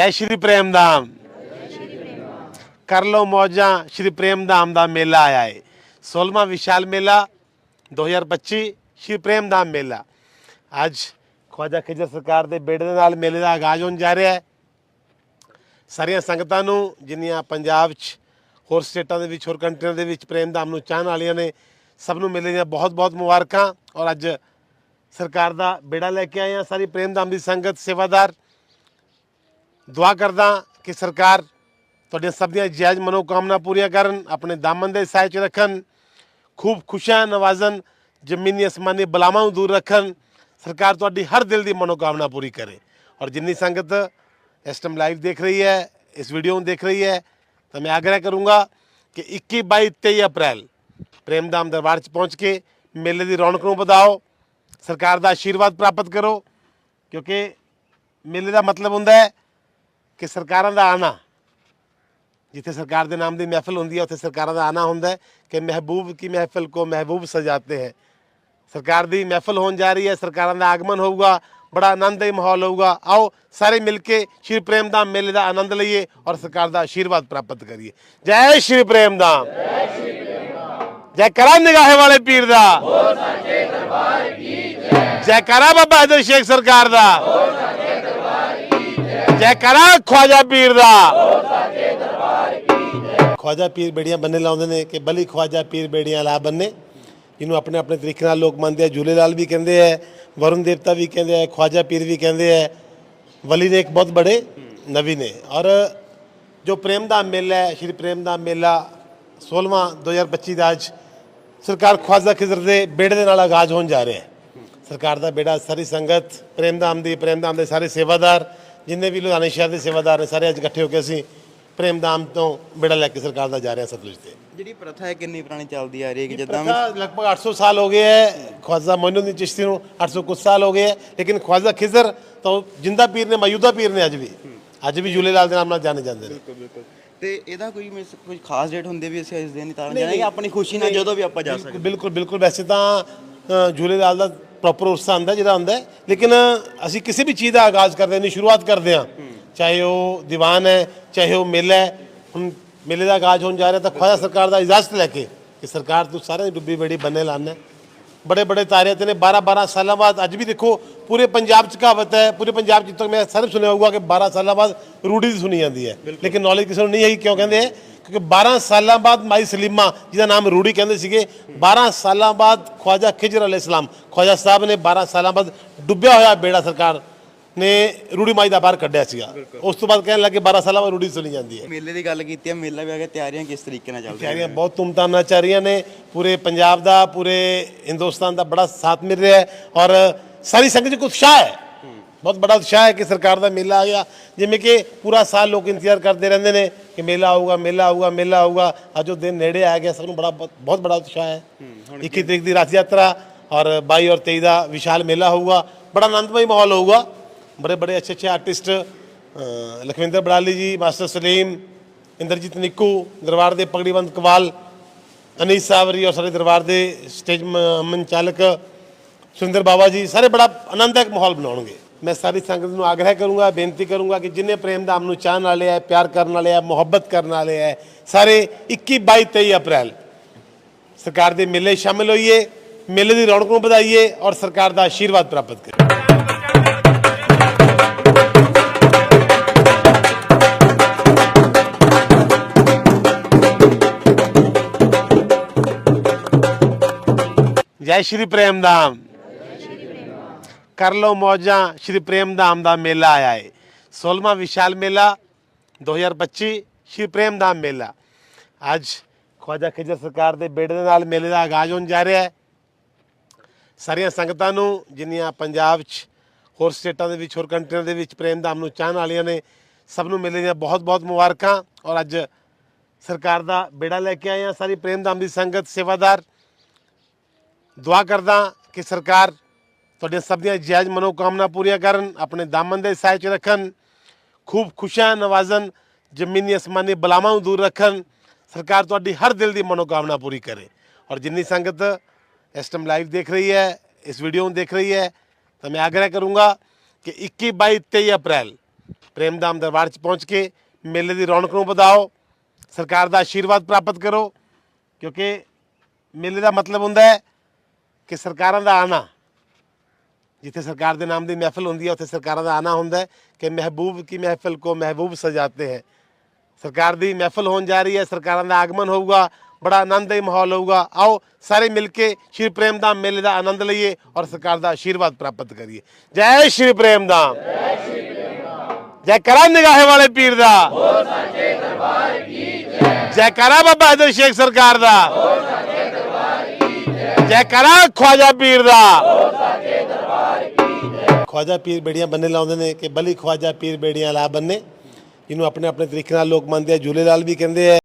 ਜੈ ਸ਼੍ਰੀ ਪ੍ਰੇਮ ਧਾਮ। ਕਰ ਲੋ ਮੌਜਾਂ, ਸ਼੍ਰੀ ਪ੍ਰੇਮ ਧਾਮ ਦਾ ਮੇਲਾ ਆਇਆ ਹੈ 16ਵਾਂ ਵਿਸ਼ਾਲ ਮੇਲਾ 2025 ਸ਼੍ਰੀ ਪ੍ਰੇਮ ਧਾਮ ਮੇਲਾ। ਅੱਜ ਖਵਾਜਾ ਖਿਜਰ ਸਰਕਾਰ ਦੇ ਬੇੜੇ ਦੇ ਨਾਲ ਮੇਲੇ ਦਾ ਆਗਾਜ਼ ਹੋਣ ਜਾ ਰਿਹਾ ਹੈ ਸਾਰੀਆਂ ਸੰਗਤਾਂ ਨੂੰ, ਜਿੰਨੀਆਂ ਪੰਜਾਬ 'ਚ ਹੋਰ ਸਟੇਟਾਂ ਦੇ ਵਿੱਚ, ਹੋਰ ਕੰਟਰੀਆਂ ਦੇ ਵਿੱਚ ਪ੍ਰੇਮ ਧਾਮ ਨੂੰ ਚਾਹਣ ਵਾਲੀਆਂ ਨੇ, ਸਭ ਨੂੰ ਮੇਲੇ ਦੀਆਂ ਬਹੁਤ-ਬਹੁਤ ਮੁਬਾਰਕਾਂ। ਔਰ ਅੱਜ ਸਰਕਾਰ ਦਾ ਬੇੜਾ ਲੈ ਕੇ ਆਏ ਹਾਂ ਸਾਰੀ ਪ੍ਰੇਮ ਧਾਮ ਦੀ ਸੰਗਤ, ਸੇਵਾਦਾਰ। ਦੁਆ ਕਰਦਾ ਕਿ ਸਰਕਾਰ ਤੁਹਾਡੀਆਂ ਸਭ ਦੀਆਂ ਜਾਇਜ਼ ਮਨੋਕਾਮਨਾ ਪੂਰੀਆਂ ਕਰਨ, ਆਪਣੇ ਦਾਮਨ ਦੇ ਸਾਇ ਚ ਰੱਖਣ, ਖੂਬ ਖੁਸ਼ੀਆਂ ਨਵਾਜ਼ਨ, ਜ਼ਮੀਨੀ ਅਸਮਾਨੀ ਬਲਾਵਾਂ ਨੂੰ ਦੂਰ ਰੱਖਣ, ਸਰਕਾਰ ਤੁਹਾਡੀ ਹਰ ਦਿਲ ਦੀ ਮਨੋਕਾਮਨਾ ਪੂਰੀ ਕਰੇ। ਔਰ ਜਿੰਨੀ ਸੰਗਤ ਇਸ ਟਾਈਮ ਲਾਈਵ ਦੇਖ ਰਹੀ ਹੈ, ਇਸ ਵੀਡੀਓ ਨੂੰ ਦੇਖ ਰਹੀ ਹੈ, ਤਾਂ ਮੈਂ ਆਗਰਾ ਕਰੂੰਗਾ ਕਿ 21 22 23 ਅਪ੍ਰੈਲ ਪ੍ਰੇਮਦਾਮ ਦਰਬਾਰ 'ਚ ਪਹੁੰਚ ਕੇ ਮੇਲੇ ਦੀ ਰੌਣਕ ਨੂੰ ਵਧਾਓ, ਸਰਕਾਰ ਦਾ ਆਸ਼ੀਰਵਾਦ ਪ੍ਰਾਪਤ ਕਰੋ, ਕਿਉਂਕਿ ਮੇਲੇ ਦਾ ਮਤਲਬ ਹੁੰਦਾ ਹੈ ਕਿ ਸਰਕਾਰਾਂ ਦਾ ਆਣਾ। ਜਿੱਥੇ ਸਰਕਾਰ ਦੇ ਨਾਮ ਦੀ ਮਹਿਫਲ ਹੁੰਦੀ ਹੈ, ਉੱਥੇ ਸਰਕਾਰਾਂ ਦਾ ਆਣਾ ਹੁੰਦਾ ਹੈ ਕਿ ਮਹਿਬੂਬ ਕੀ ਮਹਿਫਲ ਕੋ ਮਹਿਬੂਬ ਸਜਾਤੇ ਹੈ। ਸਰਕਾਰ ਦੀ ਮਹਿਫਲ ਹੋਣ ਜਾ ਰਹੀ ਹੈ, ਸਰਕਾਰਾਂ ਦਾ ਆਗਮਨ ਹੋਊਗਾ, ਬੜਾ ਆਨੰਦਮਈ ਮਾਹੌਲ ਹੋਊਗਾ। ਆਓ ਸਾਰੇ ਮਿਲ ਕੇ ਸ਼੍ਰੀ ਪ੍ਰੇਮ ਪ੍ਰੇਮਦਾਮ ਮੇਲੇ ਦਾ ਆਨੰਦ ਲਈਏ ਔਰ ਸਰਕਾਰ ਦਾ ਆਸ਼ੀਰਵਾਦ ਪ੍ਰਾਪਤ ਕਰੀਏ। ਜੈ ਸ਼੍ਰੀ ਪ੍ਰੇਮਦਾਮ ਜੈ ਸ਼੍ਰੀ ਪ੍ਰੇਮਦਾਮ ਜੈ ਕਰਾ ਨਿਗਾਹੇ ਵਾਲੇ ਪੀਰ ਦਾ। ਹੋ ਸੱਚੇ ਦਰਬਾਰ ਕੀ ਜੈ ਜੈ ਕਰਾ ਬਾਬਾ ਹਜ਼ਰ ਸ਼ੇਖ ਸਰਕਾਰ ਦਾ। ਹੋ ਜੈ ਜੈ ਕਰਾ ਖਵਾਜਾ ਪੀਰ ਦਾ। ਖਵਾਜਾ ਪੀਰ ਬੇੜੀਆਂ ਬੰਨੇ ਲਾਉਂਦੇ ਨੇ ਕਿ ਬਲੀ ਖਵਾਜਾ ਪੀਰ ਬੇੜੀਆਂ ਲਾ ਬੰਨੇ। ਇਹਨੂੰ ਆਪਣੇ ਆਪਣੇ ਤਰੀਕੇ ਨਾਲ ਲੋਕ ਮੰਨਦੇ ਆ। ਝੂਲੇ ਲਾਲ ਵੀ ਕਹਿੰਦੇ ਆ, ਵਰੁਣ ਦੇਵਤਾ ਵੀ ਕਹਿੰਦੇ ਆ, ਖਵਾਜਾ ਪੀਰ ਵੀ ਕਹਿੰਦੇ ਆ। ਵਲੀ ਦੇ ਇੱਕ ਬਹੁਤ ਬੜੇ ਨਵੀ ਨੇ। ਔਰ ਜੋ ਪ੍ਰੇਮ ਦਾ ਮੇਲਾ ਹੈ, ਸ਼੍ਰੀ ਪ੍ਰੇਮ ਦਾ ਮੇਲਾ 16ਵਾਂ 2025 ਦਾ ਅੱਜ ਸਰਕਾਰ ਖਵਾਜਾ ਖਿਜ਼ਰ ਦੇ ਬੇੜੇ ਦੇ ਨਾਲ ਆਗਾਜ਼ ਹੋਣ ਜਾ ਰਿਹਾ ਹੈ। ਸਰਕਾਰ ਦਾ ਬੇੜਾ ਸਾਰੀ ਸੰਗਤ, ਪ੍ਰੇਮ ਧਾਮ ਦੀ, ਪ੍ਰੇਮ ਧਾਮ ਦੇ ਸਾਰੇ ਸੇਵਾਦਾਰ ਜਿੰਨੇ ਵੀ ਲੁਧਿਆਣੇ ਸ਼ਹਿਰ ਦੇ ਸੇਵਾਦਾਰ ਨੇ ਸਾਰੇ ਅੱਜ ਇਕੱਠੇ ਹੋ ਕੇ ਅਸੀਂ ਪ੍ਰੇਮਦਾਮ ਤੋਂ ਬੇੜਾ ਲੈ ਕੇ ਸਰਕਾਰ ਦਾ ਜਾ ਰਿਹਾ ਸਤਲੁਜ ਤੇ। ਜਿਹੜੀ ਪ੍ਰਥਾ ਹੈ ਕਿੰਨੀ ਪੁਰਾਣੀ ਚੱਲਦੀ ਆ ਰਹੀ ਹੈ ਕਿ ਜਿੱਦਾਂ ਪ੍ਰਥਾ ਲਗਭਗ 800 ਸਾਲ ਹੋ ਗਏ ਹੈ। ਖਵਾਜਾ ਮੋਇਨੂਦੀਨ ਚਿਸ਼ਤੀ ਨੂੰ 800 ਕੁਝ ਸਾਲ ਹੋ ਗਏ ਹੈ। ਲੇਕਿਨ ਖਵਾਜਾ ਖਿਜ਼ਰ ਤਾਂ ਜਿੰਦਾ ਪੀਰ ਨੇ ਮੌਜੂਦਾ ਪੀਰ ਨੇ ਅੱਜ ਵੀ। ਅੱਜ ਵੀ ਝੂਲੇਲਾਲ ਦੇ ਨਾਮ ਨਾਲ ਜਾਣੇ ਜਾਂਦੇ ਨੇ। ਬਿਲਕੁਲ ਬਿਲਕੁਲ। ਤੇ ਇਹਦਾ ਕੋਈ ਮਿਸ ਕੋਈ ਖਾਸ ਡੇਟ ਹੁੰਦੀ ਵੀ ਅਸੀਂ ਇਸ ਦਿਨ ਹੀ ਤਾਰਨ ਜਾਣਾ ਕਿ ਆਪਣੀ ਖੁਸ਼ੀ ਨਾਲ ਜਦੋਂ ਵੀ ਆਪਾਂ ਜਾ ਸਕਦੇ ਬਿਲਕੁਲ ਬਿਲਕੁਲ। ਵੈਸੇ ਤਾਂ ਅ, ਝੂਲੇਲਾਲ ਦਾ ਪ੍ਰੋਪਰ ਉਰਸਾ ਆਉਂਦਾ ਜਿਹੜਾ ਹੁੰਦਾ ਹੈ। ਲੇਕਿਨ ਅਸੀਂ ਕਿਸੇ ਵੀ ਚੀਜ਼ ਦਾ ਆਗਾਜ਼ ਕਰਦੇ ਨਹੀਂ ਸ਼ੁਰੂਆਤ ਕਰਦੇ ਹਾਂ। ਚਾਹੇ ਉਹ ਦੀਵਾਨ ਹੈ ਚਾਹੇ ਉਹ ਮੇਲਾ ਹੈ ਹੁਣ ਮੇਲੇ ਦਾ ਆਗਾਜ਼ ਹੋਣ ਜਾ ਰਿਹਾ ਤਾਂ ਖਵਾਜਾ ਸਰਕਾਰ ਦਾ ਇਜਾਜ਼ਤ ਲੈ ਕੇ ਕਿ ਸਰਕਾਰ ਤੂੰ ਸਾਰਿਆਂ ਦੀ ਡੁੱਬੀ ਬੜੀ ਬੰਨੇ ਲਾਣਾ ਬੜੇ ਬੜੇ ਤਾਰੇ ਤੇ ਨੇ 12 12 ਸਾਲਾਂ ਬਾਅਦ ਅੱਜ ਵੀ ਦੇਖੋ ਪੂਰੇ ਪੰਜਾਬ ਚ ਕਹਾਵਤ ਹੈ ਪੂਰੇ ਪੰਜਾਬ ਤੱਕ ਮੈਂ ਸਿਰਫ ਸੁਣਿਆ ਹੋਊਗਾ ਕਿ 12 ਸਾਲਾਂ ਬਾਅਦ ਰੂੜੀ ਦੀ ਸੁਣੀ ਜਾਂਦੀ ਹੈ। ਲੇਕਿਨ ਨੌਲੇਜ ਕਿਸੇ ਨੂੰ ਨਹੀਂ ਹੈਗੀ ਕਿਉਂ ਕਹਿੰਦੇ ਹੈ? ਕਿਉਂਕਿ 12 ਸਾਲਾਂ ਬਾਅਦ ਮਾਈ ਸਲੀਮਾ ਜਿਹਦਾ ਨਾਮ ਰੂੜੀ ਕਹਿੰਦੇ ਸੀਗੇ 12 ਸਾਲਾਂ ਬਾਅਦ ਖਵਾਜਾ ਖਿਜਰ ਅਲੈਹ ਸਲਾਮ ਖਵਾਜਾ ਸਾਹਿਬ ਨੇ 12 ਸਾਲਾਂ ਬਾਅਦ ਡੁੱਬਿਆ ਹੋਇਆ ਬੇੜਾ ਸਰਕਾਰ ਨੇ ਰੂੜੀ ਮਾਈ ਦਾ ਬਾਹਰ ਕੱਢਿਆ ਸੀਗਾ। ਉਸ ਤੋਂ ਬਾਅਦ ਕਹਿਣ ਲੱਗੇ 12 ਸਾਲਾਂ ਬਾਅਦ ਰੂੜੀ ਸੁਣੀ ਜਾਂਦੀ ਹੈ। ਮੇਲੇ ਦੀ ਗੱਲ ਕੀਤੀ ਹੈ ਮੇਲਾ ਵੀ ਆ ਗਿਆ ਤਿਆਰੀਆਂ ਕਿਸ ਤਰੀਕੇ ਨਾਲ ਚੱਲਦੀਆਂ ਤਿਆਰੀਆਂ ਬਹੁਤ ਧੂਮਧਾਮ ਨਾਲ ਚੱਲ ਰਹੀਆਂ ਨੇ ਪੂਰੇ ਪੰਜਾਬ ਦਾ ਪੂਰੇ ਹਿੰਦੁਸਤਾਨ ਦਾ ਬੜਾ ਸਾਥ ਮਿਲ ਰਿਹਾ ਹੈ ਔਰ ਸਾਰੀ ਸੰਗਤ 'ਚ ਉਤਸ਼ਾਹ ਹੈ। ਬਹੁਤ ਬੜਾ ਉਤਸ਼ਾਹ ਹੈ ਕਿ ਸਰਕਾਰ ਦਾ ਮੇਲਾ ਆ ਗਿਆ। ਜਿਵੇਂ ਕਿ ਪੂਰਾ ਸਾਲ ਲੋਕ ਇੰਤਜ਼ਾਰ ਕਰਦੇ ਰਹਿੰਦੇ ਨੇ ਕਿ ਮੇਲਾ ਆਊਗਾ ਮੇਲਾ ਆਊਗਾ ਮੇਲਾ ਆਊਗਾ। ਅੱਜ ਉਹ ਦਿਨ ਨੇੜੇ ਆ ਗਿਆ ਸਭ ਨੂੰ ਬੜਾ ਬਹੁਤ ਬੜਾ ਉਤਸ਼ਾਹ ਹੈ। 21 ਤਰੀਕ ਦੀ ਰਾਤ ਯਾਤਰਾ ਔਰ 22 ਔਰ 23 ਦਾ ਵਿਸ਼ਾਲ ਮੇਲਾ ਹੋਊਗਾ। ਬੜਾ ਆਨੰਦਮਈ ਮਾਹੌਲ ਹੋਊਗਾ। ਬੜੇ ਬੜੇ ਅੱਛੇ ਅੱਛੇ ਆਰਟਿਸਟ ਲਖਵਿੰਦਰ ਬੜਾਲੀ ਜੀ ਮਾਸਟਰ ਸਲੀਮ ਇੰਦਰਜੀਤ ਨਿੱਕੂ ਦਰਬਾਰ ਦੇ ਪਗੜੀਬੰਦ ਕਵਾਲ ਅਨੀਸ ਸਾਵਰੀ ਔਰ ਸਾਰੇ ਦਰਬਾਰ ਦੇ ਸਟੇਜ ਮ- ਮੰਚਾਲਕ ਸੁਰਿੰਦਰ ਬਾਬਾ ਜੀ ਸਾਰੇ ਬੜਾ ਆਨੰਦਦਾਇਕ ਮਾਹੌਲ ਬਣਾਉਣਗੇ। ਮੈਂ ਸਾਰੀ ਸੰਗਤ ਨੂੰ ਆਗ੍ਰਹਿ ਕਰੂੰਗਾ, ਬੇਨਤੀ ਕਰੂੰਗਾ ਕਿ ਜਿੰਨੇ ਪ੍ਰੇਮ ਧਾਮ ਨੂੰ ਚਾਹਣ ਵਾਲੇ ਹੈ ਪਿਆਰ ਕਰਨ ਵਾਲੇ ਹੈ ਮੁਹੱਬਤ ਕਰਨ ਵਾਲੇ ਹੈ ਸਾਰੇ 21 22 23 ਅਪ੍ਰੈਲ ਸਰਕਾਰ ਦੇ ਮੇਲੇ ਸ਼ਾਮਿਲ ਹੋਈਏ, ਮੇਲੇ ਦੀ ਰੌਣਕ ਨੂੰ ਵਧਾਈਏ ਔਰ ਸਰਕਾਰ ਦਾ ਆਸ਼ੀਰਵਾਦ ਪ੍ਰਾਪਤ ਕਰੀਏ। ਜੈ ਸ਼੍ਰੀ ਪ੍ਰੇਮ ਧਾਮ। ਕਰ ਲੋ ਮੌਜਾਂ, ਸ਼੍ਰੀ ਪ੍ਰੇਮ ਧਾਮ ਦਾ ਮੇਲਾ ਆਇਆ ਹੈ 16ਵਾਂ ਵਿਸ਼ਾਲ ਮੇਲਾ 2025 ਸ਼੍ਰੀ ਪ੍ਰੇਮ ਧਾਮ ਮੇਲਾ। ਅੱਜ ਖਵਾਜਾ ਖਿਜਰ ਸਰਕਾਰ ਦੇ ਬੇੜੇ ਦੇ ਨਾਲ ਮੇਲੇ ਦਾ ਆਗਾਜ਼ ਹੋਣ ਜਾ ਰਿਹਾ ਹੈ ਸਾਰੀਆਂ ਸੰਗਤਾਂ ਨੂੰ, ਜਿੰਨੀਆਂ ਪੰਜਾਬ 'ਚ ਹੋਰ ਸਟੇਟਾਂ ਦੇ ਵਿੱਚ, ਹੋਰ ਕੰਟਰੀਆਂ ਦੇ ਵਿੱਚ ਪ੍ਰੇਮ ਧਾਮ ਨੂੰ ਚਾਹਣ ਵਾਲੀਆਂ ਨੇ, ਸਭ ਨੂੰ ਮੇਲੇ ਦੀਆਂ ਬਹੁਤ-ਬਹੁਤ ਮੁਬਾਰਕਾਂ। ਔਰ ਅੱਜ ਸਰਕਾਰ ਦਾ ਬੇੜਾ ਲੈ ਕੇ ਆਏ ਹਾਂ, ਸਾਰੀ ਪ੍ਰੇਮ ਧਾਮ ਦੀ ਸੰਗਤ, ਸੇਵਾਦਾਰ। ਦੁਆ ਕਰਦਾ ਕਿ ਸਰਕਾਰ ਤੁਹਾਡੀਆਂ ਸਭ ਦੀਆਂ ਜਾਇਜ਼ ਮਨੋਕਾਮਨਾ ਪੂਰੀਆਂ ਕਰਨ, ਆਪਣੇ ਦਾਮਨ ਦੇ ਸਾਇ ਚ ਰੱਖਣ, ਖੂਬ ਖੁਸ਼ੀਆਂ ਨਵਾਜ਼ਨ, ਜ਼ਮੀਨੀ ਅਸਮਾਨੀ ਬਲਾਵਾਂ ਨੂੰ ਦੂਰ ਰੱਖਣ, ਸਰਕਾਰ ਤੁਹਾਡੀ ਹਰ ਦਿਲ ਦੀ ਮਨੋਕਾਮਨਾ ਪੂਰੀ ਕਰੇ। ਔਰ ਜਿੰਨੀ ਸੰਗਤ ਇਸ ਟਾਈਮ ਲਾਈਵ ਦੇਖ ਰਹੀ ਹੈ, ਇਸ ਵੀਡੀਓ ਨੂੰ ਦੇਖ ਰਹੀ ਹੈ, ਤਾਂ ਮੈਂ ਆਗ੍ਰਹ ਕਰੂੰਗਾ ਕਿ 21 22 23 ਅਪ੍ਰੈਲ ਪ੍ਰੇਮਦਾਮ ਦਰਬਾਰ 'ਚ ਪਹੁੰਚ ਕੇ ਮੇਲੇ ਦੀ ਰੌਣਕ ਨੂੰ ਵਧਾਓ, ਸਰਕਾਰ ਦਾ ਆਸ਼ੀਰਵਾਦ ਪ੍ਰਾਪਤ ਕਰੋ, ਕਿਉਂਕਿ ਮੇਲੇ ਦਾ ਮਤਲਬ ਹੁੰਦਾ ਹੈ ਕਿ ਸਰਕਾਰਾਂ ਦਾ ਆਣਾ ਜਿੱਥੇ ਸਰਕਾਰ ਦੇ ਨਾਮ ਦੀ ਮਹਿਫਲ ਹੁੰਦੀ ਹੈ, ਉੱਥੇ ਸਰਕਾਰਾਂ ਦਾ ਆਣਾ ਹੁੰਦਾ ਹੈ ਕਿ ਮਹਿਬੂਬ ਕੀ ਮਹਿਫਲ ਕੋ ਮਹਿਬੂਬ ਸਜਾਤੇ ਹੈ। ਸਰਕਾਰ ਦੀ ਮਹਿਫਲ ਹੋਣ ਜਾ ਰਹੀ ਹੈ, ਸਰਕਾਰਾਂ ਦਾ ਆਗਮਨ ਹੋਊਗਾ, ਬੜਾ ਆਨੰਦਮਈ ਮਾਹੌਲ ਹੋਊਗਾ। ਆਓ ਸਾਰੇ ਮਿਲ ਕੇ ਸ਼੍ਰੀ ਪ੍ਰੇਮ ਪ੍ਰੇਮਦਾਮ ਮੇਲੇ ਦਾ ਆਨੰਦ ਲਈਏ ਔਰ ਸਰਕਾਰ ਦਾ ਆਸ਼ੀਰਵਾਦ ਪ੍ਰਾਪਤ ਕਰੀਏ। ਜੈ ਸ਼੍ਰੀ ਪ੍ਰੇਮਦਾਮ ਜੈ ਸ਼੍ਰੀ ਪ੍ਰੇਮਦਾਮ ਜੈ ਕਰਾ ਨਿਗਾਹੇ ਵਾਲੇ ਪੀਰ ਦਾ। ਹੋ ਸੱਚੇ ਦਰਬਾਰ ਕੀ ਜੈ ਜੈ ਕਰਾ ਬਾਬਾ ਹਜ਼ਰ ਸ਼ੇਖ ਸਰਕਾਰ ਦਾ। ਹੋ ਸੱਚੇ ਦਰਬਾਰ ਕੀ ਜੈ ਜੈ ਕਰਾ ਖਵਾਜਾ ਪੀਰ ਦਾ। ਹੋ ਖਵਾਜਾ ਪੀਰ ਬੇੜੀਆਂ ਬੰਨੇ ਲਾਉਂਦੇ ਨੇ ਕਿ ਬਲੀ ਖਵਾਜਾ ਪੀਰ ਬੇੜੀਆਂ ਲਾ ਬੰਨੇ। ਇਹਨੂੰ ਆਪਣੇ ਆਪਣੇ ਤਰੀਕੇ ਨਾਲ ਲੋਕ ਮੰਨਦੇ ਆ। ਝੂਲੇਲਾਲ ਵੀ ਕਹਿੰਦੇ ਆ